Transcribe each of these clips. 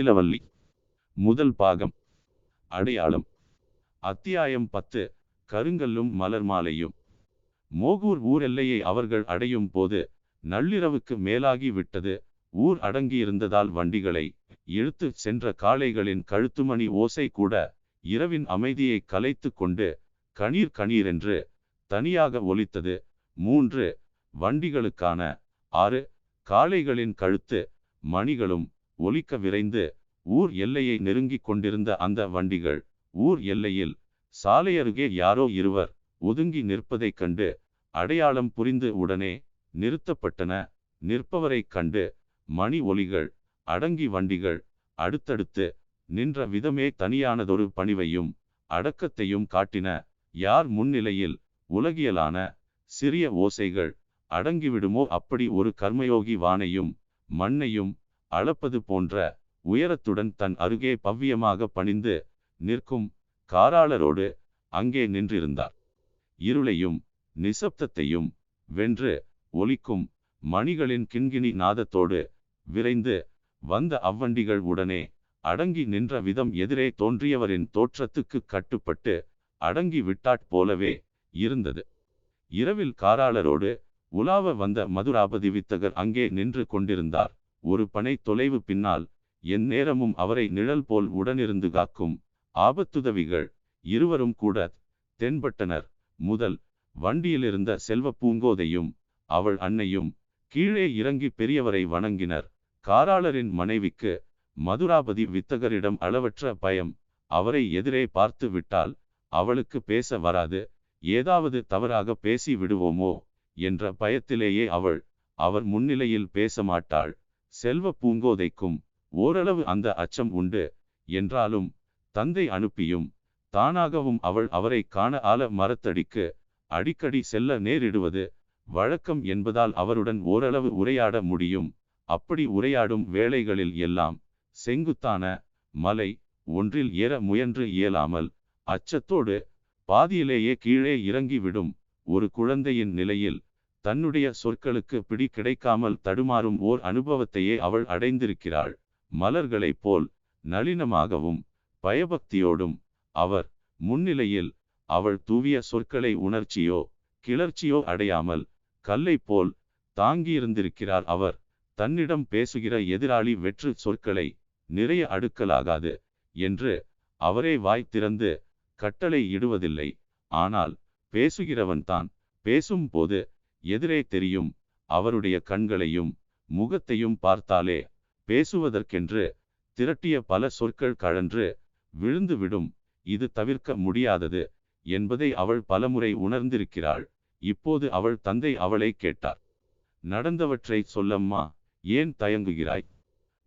முத்திலவல்லி முதல் பாகம். அடையாளம். அத்தியாயம் பத்து. கருங்கல்லும் மலர் மாலையும் மோகூர் ஊர் எல்லையை அவர்கள் அடையும் போது நள்ளிரவுக்கு மேலாகி விட்டது. ஊர் அடங்கியிருந்ததால் வண்டிகளை இழுத்து சென்ற காளைகளின் கழுத்துமணி ஓசை கூட இரவின் அமைதியை கலைத்து கொண்டு கணீர் கணீரென்று தனியாக ஒலித்தது. மூன்று. வண்டிகளுக்கான. ஆறு. காளைகளின் கழுத்து மணிகளும் ஒலிக்க விரைந்து ஊர் எல்லையை நெருங்கிக் கொண்டிருந்த அந்த வண்டிகள் ஊர் எல்லையில் சாலை அருகே யாரோ இருவர் ஒதுங்கி நிற்பதைக் கண்டு அடையாளம் புரிந்து உடனே நிறுத்தப்பட்டன. நிற்பவரைக் கண்டு மணி ஒலிகள் அடங்கி வண்டிகள் அடுத்தடுத்து நின்ற விதமே தனியானதொரு பணிவையும் அடக்கத்தையும் காட்டின யார் முன்னிலையில் உலகியலான சிறிய ஓசைகள் அடங்கிவிடுமோ அப்படி ஒரு கர்மயோகி வானையும் மண்ணையும் அளப்பது போன்ற உயரத்துடன் தன் அருகே பவ்யமாக பணிந்து நிற்கும் காராளரோடு அங்கே நின்றிருந்தார். இருளையும் நிசப்தத்தையும் வென்று ஒலிக்கும் மணிகளின் கிண்கிணி நாதத்தோடு விரைந்து வந்த அவ்வண்டிகள் உடனே அடங்கி நின்ற விதம் எதிரே தோன்றியவரின் தோற்றத்துக்கு கட்டுப்பட்டு அடங்கி விட்டாற் போலவே இருந்தது. இரவில் காராளரோடு உலாவ வந்த மதுராபதி வித்தகர் அங்கே நின்று கொண்டிருந்தார். ஒரு பனை தொலைவு பின்னால் என் நேரமும் அவரை நிழல் போல் உடனிருந்து காக்கும் ஆபத்துதவிகள் இருவரும் கூட தென்பட்டனர். முதல் வண்டியிலிருந்த செல்வ பூங்கோதையும் அவள் அன்னையும் கீழே இறங்கி பெரியவரை வணங்கினர். காராளரின் மனைவிக்கு மதுராபதி வித்தகரிடம் அளவற்ற பயம் அவரை எதிரே பார்த்து விட்டால் அவளுக்கு பேச வராது ஏதாவது தவறாக பேசி விடுவோமோ என்ற பயத்திலேயே அவள் அவர் முன்னிலையில் பேச மாட்டாள். செல்வ பூங்கோதைக்கும் ஓரளவு அந்த அச்சம் உண்டு என்றாலும் தந்தை அனுப்பியும் தானாகவும் அவள் அவரை காண ஆல மரத்தடிக்கு அடிக்கடி செல்ல நேரிடுவது வழக்கம் என்பதால் அவருடன் ஓரளவு உரையாட முடியும். அப்படி உரையாடும் வேளைகளில் எல்லாம் செங்குத்தான மலை ஒன்றில் ஏற முயன்று இயலாமல் அச்சத்தோடு பாதியிலேயே கீழே இறங்கிவிடும் ஒரு குழந்தையின் நிலையில் தன்னுடைய சொற்களுக்கு பிடி கிடைக்காமல் தடுமாறும் ஓர் அனுபவத்தையே அவள் அடைந்திருக்கிறாள். மலர்களைப் போல் நளினமாகவும் பயபக்தியோடும் அவர் முன்னிலையில் அவள் தூவிய சொற்களை உணர்ச்சியோ கிளர்ச்சியோ அடையாமல் கல்லை போல் தாங்கியிருந்திருக்கிறார் அவர். தன்னிடம் பேசுகிற எதிராளி வெற்று சொற்களை நிறைய அடுக்கலாகாது என்று அவரே வாய் திறந்து கட்டளை இடுவதில்லை. ஆனால் பேசுகிறவன்தான். பேசும்போது எதிரே தெரியும் அவருடைய கண்களையும் முகத்தையும் பார்த்தாலே பேசுவதற்கென்று திரட்டிய பல சொற்கள் கழன்று விழுந்துவிடும் இது தவிர்க்க முடியாதது என்பதை அவள் பலமுறை உணர்ந்திருக்கிறாள். இப்போது அவள் தந்தை அவளை கேட்டார். நடந்தவற்றை சொல்லம்மா ஏன் தயங்குகிறாய்?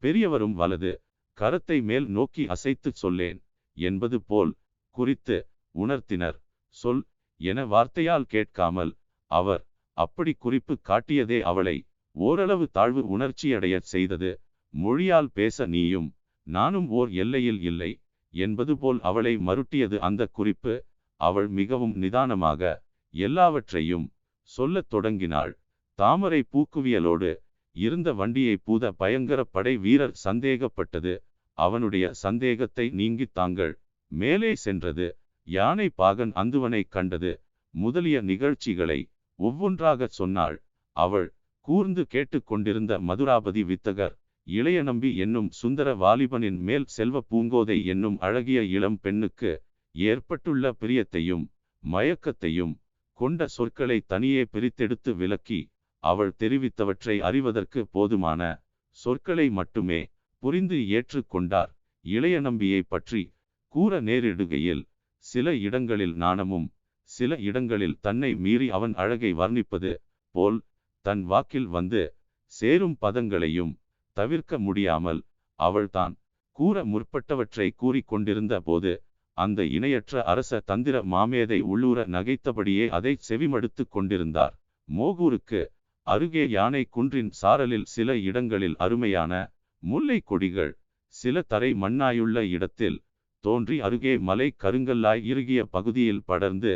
பெரியவரும் வலது கரத்தை மேல் நோக்கி அசைத்து சொல்லேன் என்பது போல் குறித்து உணர்த்தினர். சொல் என வார்த்தையால் கேட்காமல் அவர் அப்படி குறிப்பு காட்டியதே அவளை ஓரளவு தாழ்வு உணர்ச்சியடையச் செய்தது. மொழியால் பேச நீயும் நானும் ஓர் எல்லையில் இல்லை என்பது போல் அவளை மருட்டியது அந்த குறிப்பு. அவள் மிகவும் நிதானமாக எல்லாவற்றையும் சொல்லத் தொடங்கினாள். தாமரை பூக்குவியலோடு இருந்த வண்டியை பூத பயங்கர படை வீரர் சந்தேகப்பட்டது. அவனுடைய சந்தேகத்தை நீங்கி தாங்கள் மேலே சென்றது. யானை பாகன் அந்துவனை கண்டது. முதலிய நிகழ்ச்சிகளை ஒவ்வொன்றாகச் சொன்னாள். அவள் கூர்ந்து கேட்டுக்கொண்டிருந்த மதுராபதி வித்தகர் இளைய நம்பி என்னும் சுந்தர வாலிபனின் மேல் செல்வ பூங்கோதை என்னும் அழகிய இளம் பெண்ணுக்கு ஏற்பட்டுள்ள பிரியத்தையும் மயக்கத்தையும் கொண்ட சொற்களை தனியே பிரித்தெடுத்து விளக்கி அவள் தெரிவித்தவற்றை அறிவதற்கு போதுமான சொற்களை மட்டுமே புரிந்து ஏற்றுக்கொண்டார் இளைய நம்பியை பற்றி கூற நேரிடுகையில் சில இடங்களில் நாணமும் சில இடங்களில் தன்னை மீறி அவன் அழகை வர்ணிப்பது போல் தன் வாக்கில் வந்து சேரும் பதங்களையும் தவிர்க்க முடியாமல் அவள்தான் கூற முற்பட்டவற்றை கூறிக்கொண்டிருந்த போது அந்த இணையற்ற அரச தந்திர மாமேதை உள்ளூர நகைத்தபடியே அதை செவிமடுத்து கொண்டிருந்தார். மோகூருக்கு அருகே யானை குன்றின் சாரலில் சில இடங்களில் அருமையான முல்லை கொடிகள் சில தரை மண்ணாயுள்ள இடத்தில் தோன்றி அருகே மலை கருங்கல்லாய் இறுகிய பகுதியில் படர்ந்து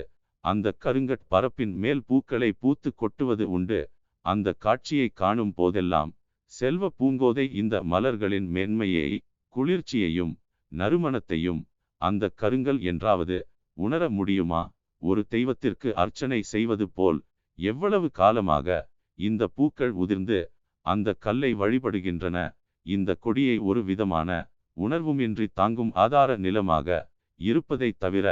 அந்த கருங்கட் பரப்பின் மேல் பூக்களை பூத்து கொட்டுவது உண்டு. அந்த காட்சியை காணும் போதெல்லாம் செல்வ பூங்கோதை இந்த மலர்களின் மேன்மையை குளிர்ச்சியையும் நறுமணத்தையும் அந்த கருங்கல் என்றாவது உணர முடியுமா? ஒரு தெய்வத்திற்கு அர்ச்சனை செய்வது போல் எவ்வளவு காலமாக இந்த பூக்கள் உதிர்ந்து அந்த கல்லை வழிபடுகின்றன? இந்த கொடியை ஒரு விதமான உணர்வுமின்றி தாங்கும் ஆதார நிலமாக இருப்பதைத் தவிர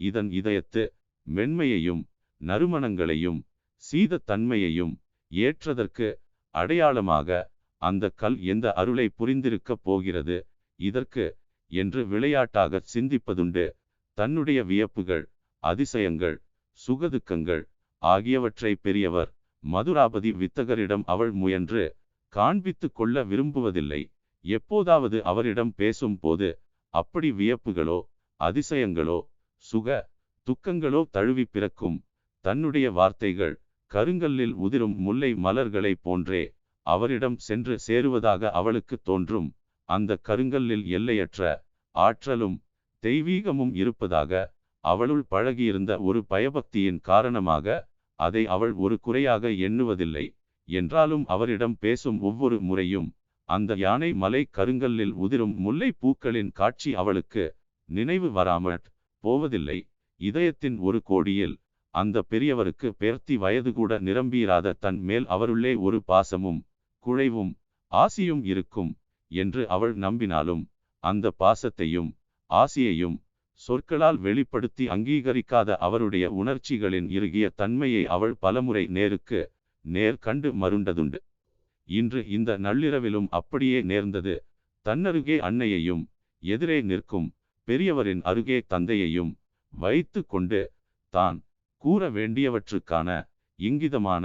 இதன் இதயத்து மென்மையையும் நறுமணங்களையும் சீதத்தன்மையையும் ஏற்றதற்கு அடையாளமாக அந்த கல் எந்த அருளை புரிந்திருக்கப் போகிறது இதற்கு என்று விளையாட்டாக சிந்திப்பதுண்டு. தன்னுடைய வியப்புகள் அதிசயங்கள் சுகதுக்கங்கள் ஆகியவற்றை பெரியவர் மதுராபதி வித்தகரிடம் அவள் முயன்று காண்பித்து கொள்ள விரும்புவதில்லை. எப்போதாவது அவரிடம் பேசும்போது அப்படி வியப்புகளோ அதிசயங்களோ சுக துக்கங்களோ தழுவி பிறக்கும். தன்னுடைய வார்த்தைகள் கருங்கல்லில் உதிரும் முல்லை மலர்களைப் போன்றே அவரிடம் சென்று சேருவதாக அவளுக்கு தோன்றும். அந்த கருங்கல்லில் எல்லையற்ற ஆற்றலும் தெய்வீகமும் இருப்பதாக அவளுள் பழகியிருந்த ஒரு பயபக்தியின் காரணமாக அதை அவள் ஒரு குறையாக எண்ணுவதில்லை. என்றாலும் அவரிடம் பேசும் ஒவ்வொரு முறையும் அந்த யானை மலை கருங்கல்லில் உதிரும் முல்லை பூக்களின் காட்சி அவளுக்கு நினைவு வராமல் போவதில்லை. இதயத்தின் ஒரு கோடியில் அந்த பெரியவருக்கு பேர்த்தி வயது கூட நிரம்பியிராத தன் மேல் அவருள்ளே ஒரு பாசமும் குழைவும் ஆசியும் இருக்கும் என்று அவள் நம்பினாலும் அந்த பாசத்தையும் ஆசியையும் சொற்களால் வெளிப்படுத்தி அங்கீகரிக்காத அவருடைய உணர்ச்சிகளின் இறுகிய தன்மையை அவள் பலமுறை நேருக்கு நேர் கண்டு மருண்டதுண்டு. இன்று இந்த நள்ளிரவிலும் அப்படியே நேர்ந்தது தன்னருகே அன்னையையும் எதிரே நிற்கும் பெரியவரின் அருகே தந்தையையும் வைத்து கொண்டு தான் கூற வேண்டியவற்றுக்கான இங்கிதமான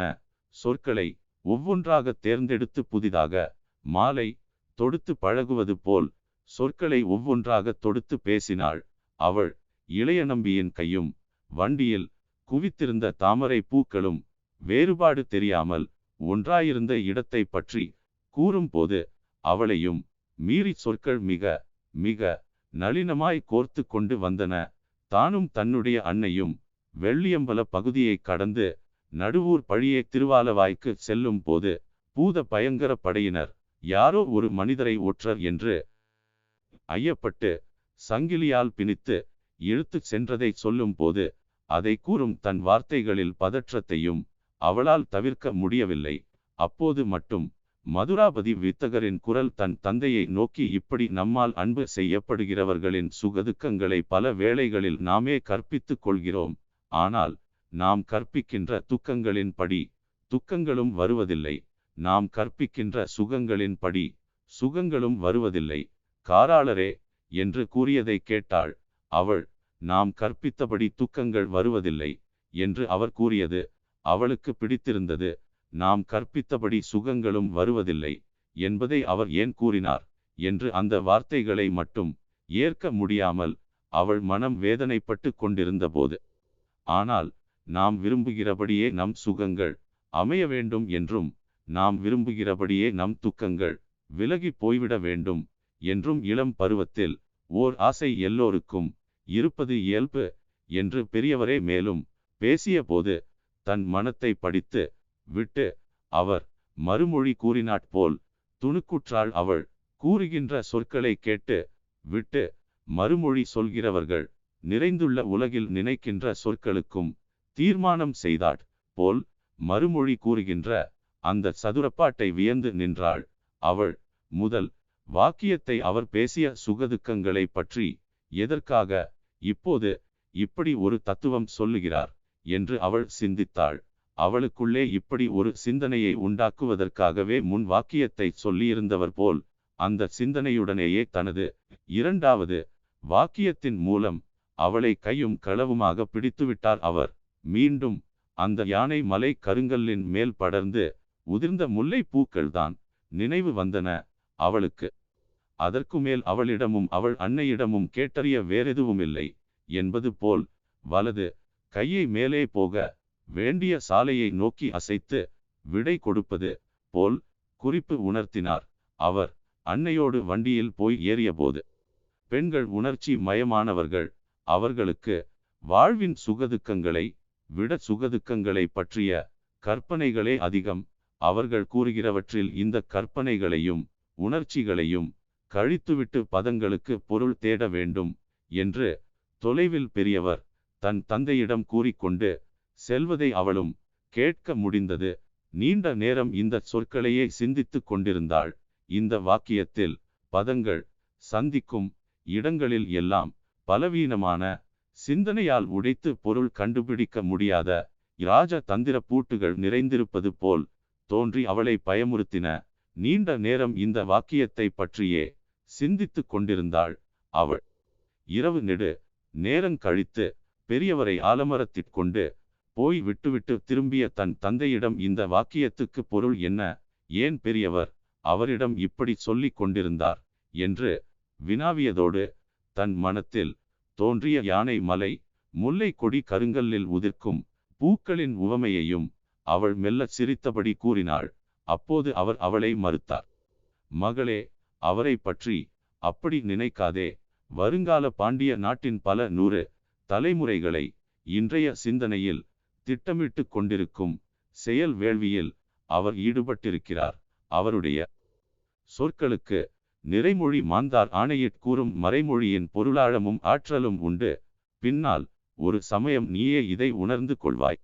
சொற்களை ஒவ்வொன்றாக தேர்ந்தெடுத்து புதிதாக மாலை தொடுத்து பழகுவது போல் சொற்களை ஒவ்வொன்றாக தொடுத்து பேசினாள் அவள் இளைய நம்பியின் கையும் வண்டியில் குவித்திருந்த தாமரை பூக்களும் வேறுபாடு தெரியாமல் ஒன்றாயிருந்த இடத்தை பற்றி கூறும்போது அவளையும் மீறி சொற்கள் மிக மிக நளினமாய் கோர்த்து கொண்டு வந்தன. தானும் தன்னுடைய அன்னையும் வெள்ளியம்பல பகுதியை கடந்து நடுவூர் பழியே திருவாலவாய்க்கு செல்லும் போது பூத பயங்கர படையினர் யாரோ ஒரு மனிதரை ஒற்றர் என்று ஐயப்பட்டு சங்கிலியால் பிணித்து இழுத்துச் சென்றதை சொல்லும் போது அதை கூறும் தன் வார்த்தைகளில் பதற்றத்தையும் அவளால் தவிர்க்க முடியவில்லை. அப்போது மட்டும் மதுராபதி வித்தகரின் குரல் தன் தந்தையை நோக்கி இப்படி நம்மால் அன்பு செய்யப்படுகிறவர்களின் சுகதுக்கங்களை பல வேளைகளில் நாமே கற்பித்துக் கொள்கிறோம். ஆனால் நாம் கற்பிக்கின்ற துக்கங்களின் படி துக்கங்களும் வருவதில்லை. நாம் கற்பிக்கின்ற சுகங்களின் படி சுகங்களும் வருவதில்லை. காராளரே! என்று கூறியதை கேட்டாள். அவள் நாம் கற்பித்தபடி துக்கங்கள் வருவதில்லை என்று அவர் கூறியது அவளுக்கு பிடித்திருந்தது. நாம் கற்பித்தபடி சுகங்களும் வருவதில்லை என்பதை அவர் ஏன் கூறினார் என்று அந்த வார்த்தைகளை மட்டும் ஏற்க முடியாமல் அவள் மனம் வேதனைப்பட்டு கொண்டிருந்தபோது ஆனால் நாம் விரும்புகிறபடியே நம் சுகங்கள் அமைய வேண்டும் என்றும் நாம் விரும்புகிறபடியே நம் துக்கங்கள் விலகி போய்விட வேண்டும் என்றும் இளம் பருவத்தில் ஓர் ஆசை எல்லோருக்கும் இருப்பது இயல்பு என்று பெரியவரே மேலும் பேசியபோது தன் மனத்தை படித்து விட்டு அவர் மறுமொழி கூறினாற்போல் துணுக்குற்றாள் அவள் கூறுகின்ற சொற்களை கேட்டு விட்டு மறுமொழி சொல்கிறவர்கள் நிறைந்துள்ள உலகில் நினைக்கின்ற சொற்களுக்கும் தீர்மானம் செய்தாற் போல் மறுமொழி கூறுகின்ற அந்த சதுரப்பாட்டை வியந்து நின்றாள் அவள். முதல் வாக்கியத்தை அவர் பேசிய சுகதுக்கங்களை பற்றி எதற்காக இப்போது இப்படி ஒரு தத்துவம் சொல்லுகிறார் என்று அவள் சிந்தித்தாள். அவளுக்குள்ளே இப்படி ஒரு சிந்தனையை உண்டாக்குவதற்காகவே முன் வாக்கியத்தை சொல்லியிருந்தவர் போல் அந்த சிந்தனையுடனேயே தனது இரண்டாவது வாக்கியத்தின் மூலம் அவளை கையும் களவுமாக பிடித்துவிட்டார் அவர். மீண்டும் அந்த யானை மலை கருங்கல்லின் மேல் படர்ந்து உதிர்ந்த முல்லை பூக்கள்தான் நினைவு வந்தன. அவளுக்கு அதற்கு மேல் அவளிடமும் அவள் அன்னையிடமும் கேட்டறிய வேறெதுவுமில்லை என்பது போல் வலது கையை மேலே போக வேண்டிய சாலையை நோக்கி அசைத்து விடை கொடுப்பது போல் குறிப்பு உணர்த்தினார். அவர் அன்னையோடு வண்டியில் போய் ஏறியபோது பெண்கள் உணர்ச்சி மயமானவர்கள். அவர்களுக்கு வாழ்வின் சுகதுக்கங்களை விட சுகதுக்கங்களை பற்றிய கற்பனைகளே அதிகம். அவர்கள் கூறுகிறவற்றில் இந்த கற்பனைகளையும் உணர்ச்சிகளையும் கழித்துவிட்டு பதங்களுக்கு பொருள் தேட வேண்டும் என்று தொலைவில் பெரியவர் தன் தந்தையிடம் கூறிக்கொண்டு செல்வதை அவளும் கேட்க முடிந்தது. நீண்ட நேரம் இந்த சொற்களையே சிந்தித்துக் கொண்டிருந்தாள். இந்த வாக்கியத்தில் பதங்கள் சந்திக்கும் இடங்களில் எல்லாம் பலவீனமான சிந்தனையால் உடைத்து பொருள் கண்டுபிடிக்க முடியாத இராஜ தந்திர பூட்டுகள் நிறைந்திருப்பது போல் தோன்றி அவளை பயமுறுத்தின நீண்ட நேரம் இந்த வாக்கியத்தை பற்றியே சிந்தித்துக் கொண்டிருந்தாள் அவள். இரவு நெடு நேரங் கழித்து பெரியவரை ஆலமரத்திற்கொண்டு போய் விட்டுவிட்டு திரும்பிய தன் தந்தையிடம் இந்த வாக்கியத்துக்கு பொருள் என்ன? ஏன் பெரியவர் அவரிடம் இப்படி சொல்லிக் கொண்டிருந்தார்? என்று வினாவியதோடு தன் மனத்தில் தோன்றிய யானை மலை முல்லை கொடி கருங்கல்லில் உதிர்க்கும் பூக்களின் உவமையையும் அவள் மெல்லச் சிரித்தபடி கூறினாள். அப்போது அவர் அவளை மறுத்தார். மகளே அவரை பற்றி அப்படி நினைக்காதே. வருங்கால பாண்டிய நாட்டின் பல நூறு தலைமுறைகளை இன்றைய சிந்தனையில் திட்டமிட்டு கொண்டிருக்கும் செயல் வேள்வியில் அவர் ஈடுபட்டிருக்கிறார். அவருடைய சொற்களுக்கு நிறைமொழி மாந்தார் ஆணையிற் கூறும் மறைமொழியின் பொருளாழமும் ஆற்றலும் உண்டு. பின்னால் ஒரு சமயம் நீயே இதை உணர்ந்து கொள்வாய்.